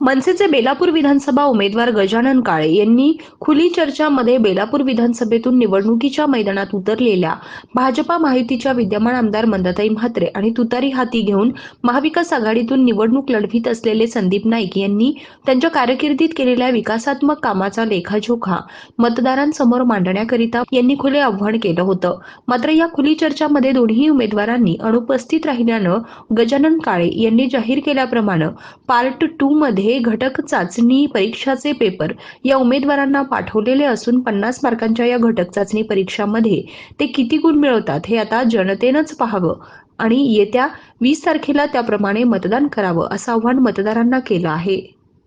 मनसेचे बेलापूर विधानसभा उमेदवार गजानन काळे यांनी खुली चर्चामध्ये बेलापूर विधानसभेतून निवडणुकीच्या मैदानात उतरलेल्या भाजपा माहितीच्या विद्यमान आमदार मंदाताई म्हात्रे आणि तुतारी हाती घेऊन महाविकास आघाडीतून निवडणूक लढवित असलेले संदीप नाईक यांनी त्यांच्या कारकिर्दीत केलेल्या विकासात्मक कामाचा लेखाजोखा मतदारांसमोर मांडण्याकरिता यांनी खुले आव्हान केलं होतं. मात्र या खुली चर्चामध्ये दोन्ही उमेदवारांनी अनुपस्थित राहिल्यानं गजानन काळे यांनी जाहीर केल्याप्रमाणे पार्ट टू मध्ये हे घटक चाचणी परीक्षाचे पेपर या उमेदवारांना पाठवलेले असून पन्नास मार्कांच्या या घटक चाचणी परीक्षामध्ये ते किती गुण मिळवतात हे आता जनतेनंच पाहावं आणि येत्या वीस तारखेला त्याप्रमाणे मतदान करावं असं आव्हान मतदारांना केलं आहे.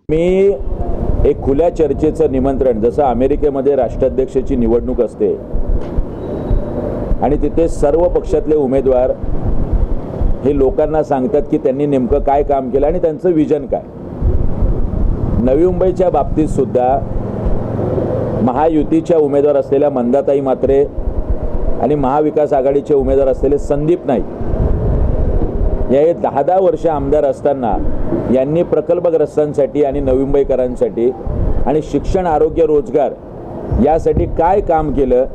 मी एक खुल्या चर्चेचं निमंत्रण जसं अमेरिकेमध्ये राष्ट्राध्यक्षाची निवडणूक असते आणि तिथे सर्व पक्षातले उमेदवार हे लोकांना सांगतात की त्यांनी नेमकं काय काम केलं आणि त्यांचं विजन काय. नवी मुंबईच्या बाबतीत सुद्धा महायुतीच्या उमेदवार असलेल्या मंदाताई मात्रे आणि महाविकास आघाडीचे उमेदवार असलेले संदीप नाईक या हे दहा दहा वर्ष आमदार असताना यांनी प्रकल्पग्रस्तांसाठी आणि नवी मुंबईकरांसाठी आणि शिक्षण आरोग्य रोजगार यासाठी काय काम केलं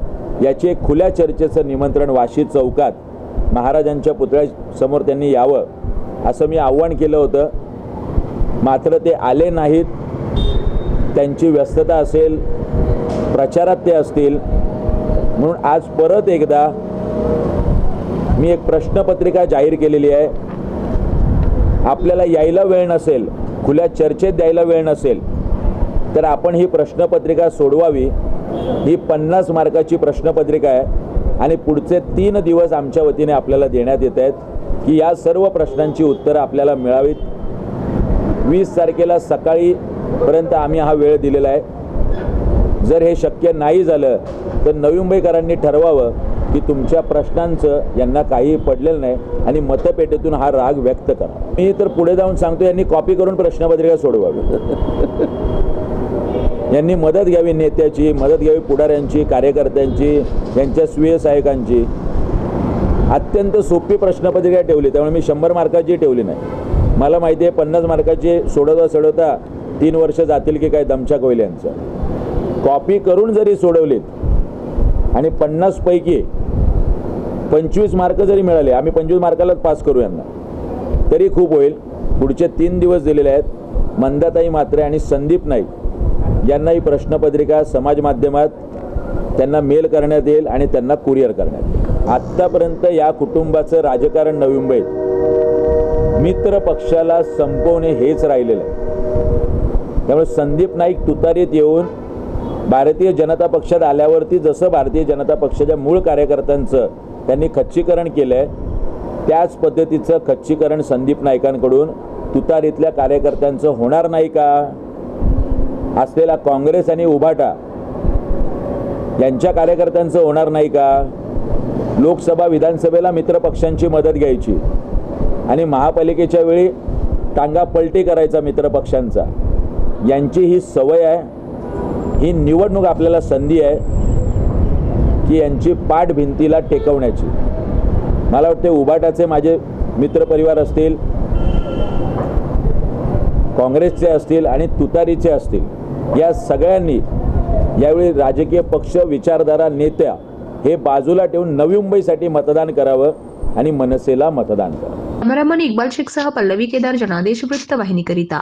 याची एक खुल्या चर्चेचं निमंत्रण वाशी चौकात महाराजांच्या पुतळ्यासमोर त्यांनी यावं असं मी आव्हान केलं होतं. मात्र ते आले नाहीत. त्यांची व्यस्तता असेल प्रचारात ते असतील. म्हणून आज परत एकदा मी एक प्रश्नपत्रिका जाहीर केलेली आहे. आपल्याला यायला वेळ नसेल खुल्या चर्चेत द्यायला वेळ नसेल तर आपण ही प्रश्नपत्रिका सोडवावी. ही पन्नास मार्काची प्रश्नपत्रिका आहे आणि पुढचे तीन दिवस आमच्या वतीने आपल्याला देण्यात येत आहेत की या सर्व प्रश्नांची उत्तरं आपल्याला मिळावीत. वीस तारखेला सकाळी पर्यंत आम्ही हा वेळ दिलेला आहे. जर हे शक्य नाही झालं तर नवी मुंबईकरांनी ठरवावं की तुमच्या प्रश्नांचं यांना काही पडलेलं नाही आणि मतपेटीतून हा राग व्यक्त करा. मी तर पुढे जाऊन सांगतो यांनी कॉपी करून प्रश्नपत्रिका सोडवावी. यांनी मदत घ्यावी नेत्याची मदत घ्यावी पुढाऱ्यांची कार्यकर्त्यांची यांच्या स्वीय सहायकांची. अत्यंत सोपी प्रश्नपत्रिका ठेवली त्यामुळे मी शंभर मार्काची ठेवली नाही. मला माहिती आहे पन्नास मार्काची सोडवता सोडवता तीन वर्ष जातील की काय दमछाक होईल यांचं. कॉपी करून जरी सोडवलीत आणि पन्नासपैकी पंचवीस मार्क जरी मिळाले आम्ही पंचवीस मार्कालाच पास करू यांना तरी खूप होईल. पुढचे तीन दिवस दिलेले आहेत. मंदाताई मात्रे आणि संदीप नाईक यांना ही प्रश्नपत्रिका समाज माध्यमात त्यांना मेल करण्यात येईल आणि त्यांना कुरिअर करण्यात येईल. आत्तापर्यंत या कुटुंबाचं राजकारण नवी मुंबईत मित्र पक्षाला संपवणे हेच राहिलेलं आहे. त्यामुळे संदीप नाईक तुतारीत येऊन भारतीय जनता पक्षात आल्यावरती जसं भारतीय जनता पक्षाच्या मूळ कार्यकर्त्यांचं त्यांनी खच्चीकरण केलं आहे त्याच पद्धतीचं खच्चीकरण संदीप नाईकांकडून तुतारीतल्या कार्यकर्त्यांचं होणार नाही का? असलेला काँग्रेस आणि उभाटा यांच्या कार्यकर्त्यांचं होणार नाही का? लोकसभा विधानसभेला मित्रपक्षांची मदत घ्यायची आणि महापालिकेच्या वेळी टांगा पलटी करायचा मित्रपक्षांचा. यांची ही सवय आहे ही निवडणूक आपल्याला संधी आहे की यांची पाठ भिंतीला टेकवण्याची. मला वाटते उबाटाचे माझे मित्रपरिवार असतील काँग्रेसचे असतील आणि तुतारीचे असतील या सगळ्यांनी यावेळी राजकीय पक्ष विचारधारा नेत्या हे बाजूला ठेवून नवी मुंबईसाठी मतदान करावं आणि मनसेला मतदान करावं. कॅमेरामन इक्बाल शेखसह पल्लवी केदार जनादेश वृत्तवाहिनीकरिता